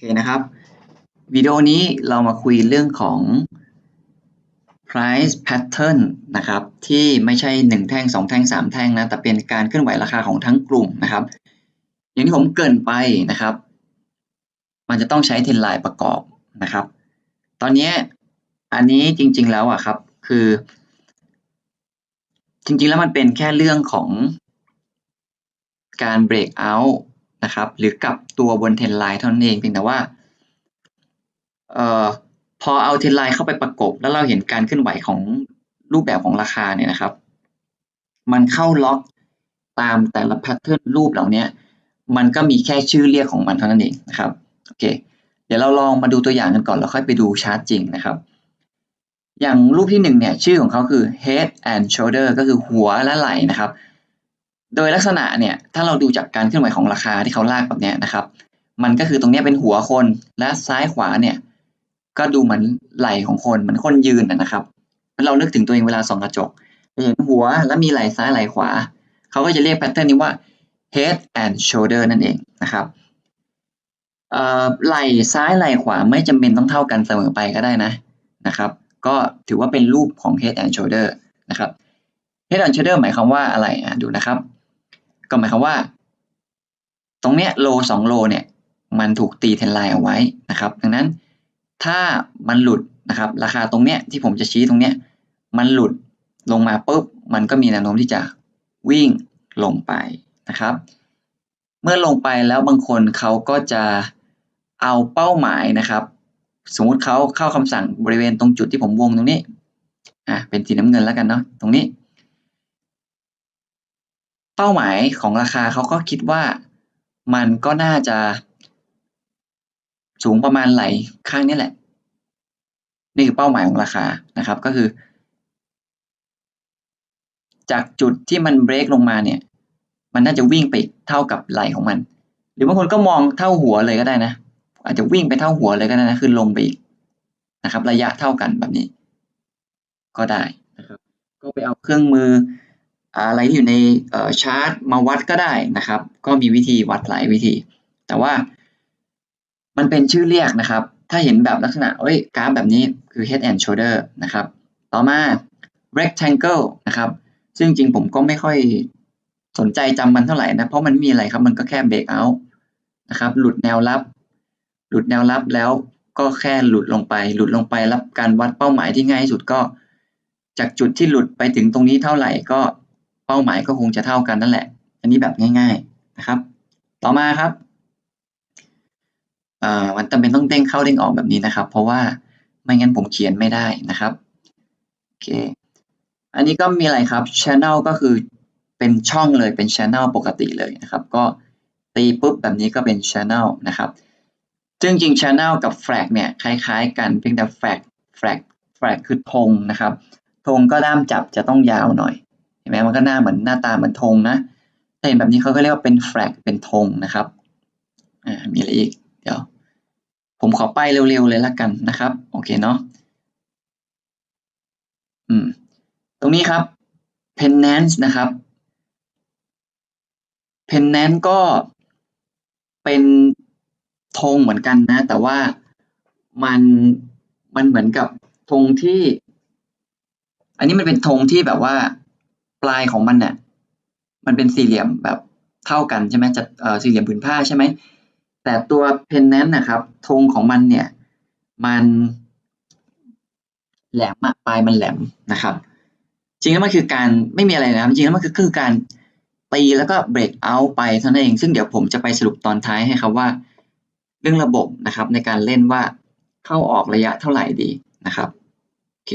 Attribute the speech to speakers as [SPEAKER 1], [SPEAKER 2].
[SPEAKER 1] อเคนะครับวิดีโอนี้เรามาคุยเรื่องของ price pattern นะครับที่ไม่ใช่ 1 แท่ง 2 แท่ง 3 แท่งนะแต่เป็นการเคลื่อนไหวราคาของทั้งกลุ่มนะครับ อย่างที่ผมเกินไปนะครับ มันจะต้องใช้เทรนไลน์ประกอบนะครับ ตอนนี้อันนี้จริง ๆแล้วอะครับคือ จริง ๆ แล้วมันเป็นแค่เรื่องของการ break out นะครับ หรือกลับตัวบนเทรนไลน์เท่านั้นเองเพียงแต่ว่าเอ่อพอเอาเทรนไลน์เข้าไปประกบ แล้วเราเห็นการเคลื่อนไหวของรูปแบบของราคาเนี่ยนะครับ มันเข้าล็อกตามแต่ละแพทเทิร์นรูปเหล่านี้มันก็มีแค่ชื่อเรียกของมันเท่านั้นเองนะครับโอเค เดี๋ยวเราลองมาดูตัวอย่างกันก่อนแล้วค่อยไปดูชาร์ตจริงนะครับ อย่างรูปที่หนึ่งเนี่ยชื่อของเขาคือ head and shoulder ก็คือหัวและไหล่นะครับ โดยลักษณะเนี่ยถ้าเราดูจากการเคลื่อนไหวของราคาที่เขาลากแบบนี้นะครับ มันก็คือตรงนี้เป็นหัวคนและซ้ายขวาเนี่ย ก็ดูเหมือนไหล่ของคนเหมือนคนยืนนะครับ เรานึกถึงตัวเองเวลาส่องกระจกเห็นหัวและมีไหล่ซ้ายไหล่ขวา เขาก็จะเรียกแพทเทิร์นนี้ว่า head and shoulder นั่นเองนะครับไหล่ซ้ายไหล่ขวาไม่จำเป็นต้องเท่ากันเสมอไปก็ได้นะนะครับ ก็ถือว่าเป็นรูปของ head and shoulder นะครับ head and shoulder หมายความว่าอะไรอะดูนะครับ ก็หมายความว่า ตรงเนี้ยโลสองโลเนี่ย มันถูกตีเทนไลน์เอาไว้นะครับ ดังนั้นถ้ามันหลุดนะครับ ราคาตรงเนี้ยที่ผมจะชี้ตรงเนี้ย มันหลุดลงมาปุ๊บมันก็มีแนวโน้มที่จะวิ่งลงไปนะครับ เมื่อลงไปแล้วบางคนเขาก็จะเอาเป้าหมายนะครับ สมมุติเขาเข้าคำสั่งบริเวณตรงจุดที่ผมวงตรงนี้อะเป็นสีน้ำเงินแล้วกันเนาะตรงนี้ เป้าหมายของราคาเขาก็คิดว่ามันก็น่าจะ สูงประมาณไหลข้างนี้แหละ นี่คือเป้าหมายของราคานะครับก็คือ จากจุดที่มันเบรกลงมาเนี่ย มันน่าจะวิ่งไปเท่ากับไหลของมัน หรือบางคนก็มองเท่าหัวเลยก็ได้นะ อาจจะวิ่งไปเท่าหัวเลยก็ได้นะคือลงไปอีกนะครับ ระยะเท่ากันแบบนี้ ก็ได้นะครับ ก็ไปเอาเครื่องมือ อะไรที่อยู่ในชาร์ตมาวัดก็ได้นะครับ ก็มีวิธีวัดหลายวิธี แต่ว่ามันเป็นชื่อเรียกนะครับ ถ้าเห็นแบบลักษณะเอ้ยกราฟแบบนี้คือ head and shoulder นะครับ ต่อมา rectangle นะครับ ซึ่งจริงผมก็ไม่ค่อยสนใจจำมันเท่าไหร่นะ เพราะมันมีอะไรครับ มันก็แค่ break out นะครับ หลุดแนวรับ หลุดแนวรับแล้วก็แค่หลุดลงไป หลุดลงไปรับการวัดเป้าหมายที่ง่ายที่สุดก็ จากจุดที่หลุดไปถึงตรงนี้เท่าไหร่ก็ เป้าหมายก็คงจะเท่ากันนั่นแหละ อันนี้แบบง่าย ๆนะครับ ต่อมาครับมันจำเป็นต้องเด้งเข้าเด้งออกแบบนี้นะครับ เพราะว่าไม่งั้นผมเขียนไม่ได้นะครับโอเคอันนี้ก็มีอะไรครับ Channel ก็คือเป็นช่องเลยเป็น Channel ปกติเลยนะครับ ก็ตีปุ๊บแบบนี้ก็เป็น Channel นะครับซึ่งจริง Channel กับ Flag เนี่ยคล้ายๆ กันเพียงแต่ Flag Flag Flag คือธงนะครับธงก็ด้ามจับจะต้องยาวหน่อย เห็นไหมมันก็หน้าเหมือนหน้าตาเหมือนธงนะถ้าเห็นแบบนี้เขาก็เรียกว่าเป็น Flag เป็นธงนะครับอ่ามีอะไรอีกเดี๋ยว ผมขอไปเร็วๆเลยละกันนะครับ โอเคเนาะอืมตรงนี้ครับ penance นะครับ penance ก็เป็นธงเหมือนกันนะ แต่ว่ามันมันเหมือนกับธงที่ อันนี้มันเป็นธงที่แบบว่า ปลายของมันเนี่ยมันเป็นสี่เหลี่ยมแบบเท่ากันใช่ไหมจะเอ่อสี่เหลี่ยมผืนผ้าใช่ไหมแต่ตัวเพนแนนนะครับธงของมันเนี่ยมันแหลมปลายมันแหลมนะครับ จริงแล้วมันคือการไม่มีอะไรนะจริงแล้วมันคือคือการตีแล้วก็เบรกเอาไปเท่านั้นเอง ซึ่งเดี๋ยวผมจะไปสรุปตอนท้ายให้ครับว่า เรื่องระบบนะครับในการเล่นว่าเข้าออกระยะเท่าไหร่ดีนะครับโอเค